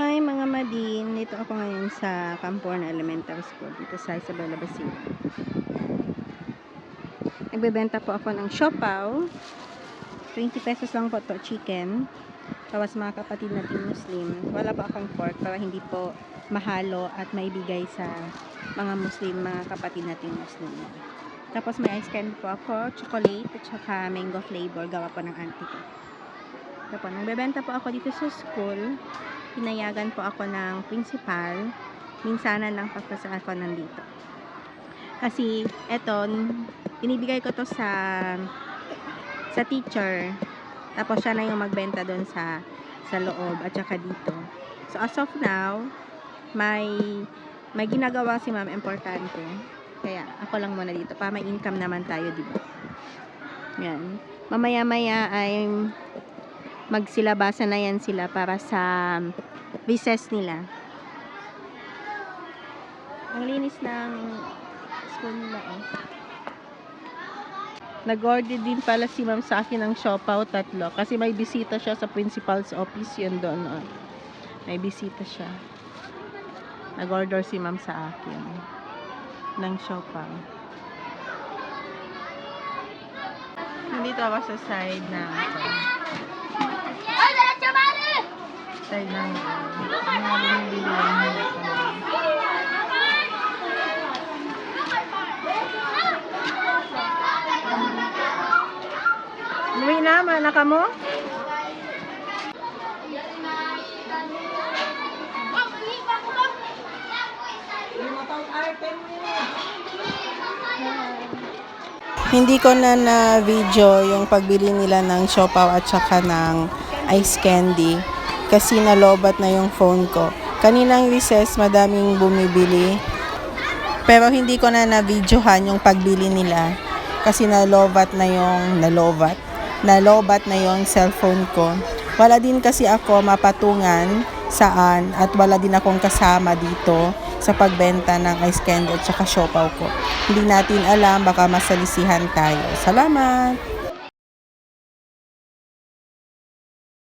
Hi mga madin, dito ako ngayon sa Camporna Elementary School dito sa Isabela Basila. Nagbebenta po ako ng siopaw. 20 pesos lang po to chicken. Tapos mga kapatid natin Muslim, wala pa akong pork para hindi po mahalo at maibigay sa mga Muslim, mga kapatid nating Muslim. Tapos may ice candy po ako, chocolate at saka mango flavor, gawa po ng auntie ko. Tapos nagbebenta po ako dito sa school pinayagan po ako ng principal. Minsanan lang pa sa ako nandito. Kasi, eto, binibigay ko to sa sa teacher. Tapos siya na yung magbenta doon sa sa loob at saka dito. So, as of now, may may ginagawa si ma'am importante. Kaya, ako lang muna dito. Para may income naman tayo, di ba? Yan. Mamaya-maya ay magsilabasan na yan sila para sa recess nila. Ang linis ng school nila eh. Nag-order din pala si ma'am sa akin ng siopaw tatlo kasi may bisita siya sa principal's office yun doon. Oh. May bisita siya. Nag-order si ma'am sa akin ng siopaw. Nandito ako sa side ng side ng uh, mga binibilang nila kami. Umuwi na, mana ka mo? Hindi ko na na video yung pagbili nila ng siopaw at saka ng ice candy kasi nalobat na yung phone ko. Kaninang recess, madaming bumibili. Pero hindi ko na na-videohan yung pagbili nila kasi nalobat na yung nalobat. Nalobat na yung cellphone ko. Wala din kasi ako mapatungan saan at wala din akong kasama dito sa pagbenta ng ice candy at saka siopaw ko. Hindi natin alam, baka masalisihan tayo. Salamat!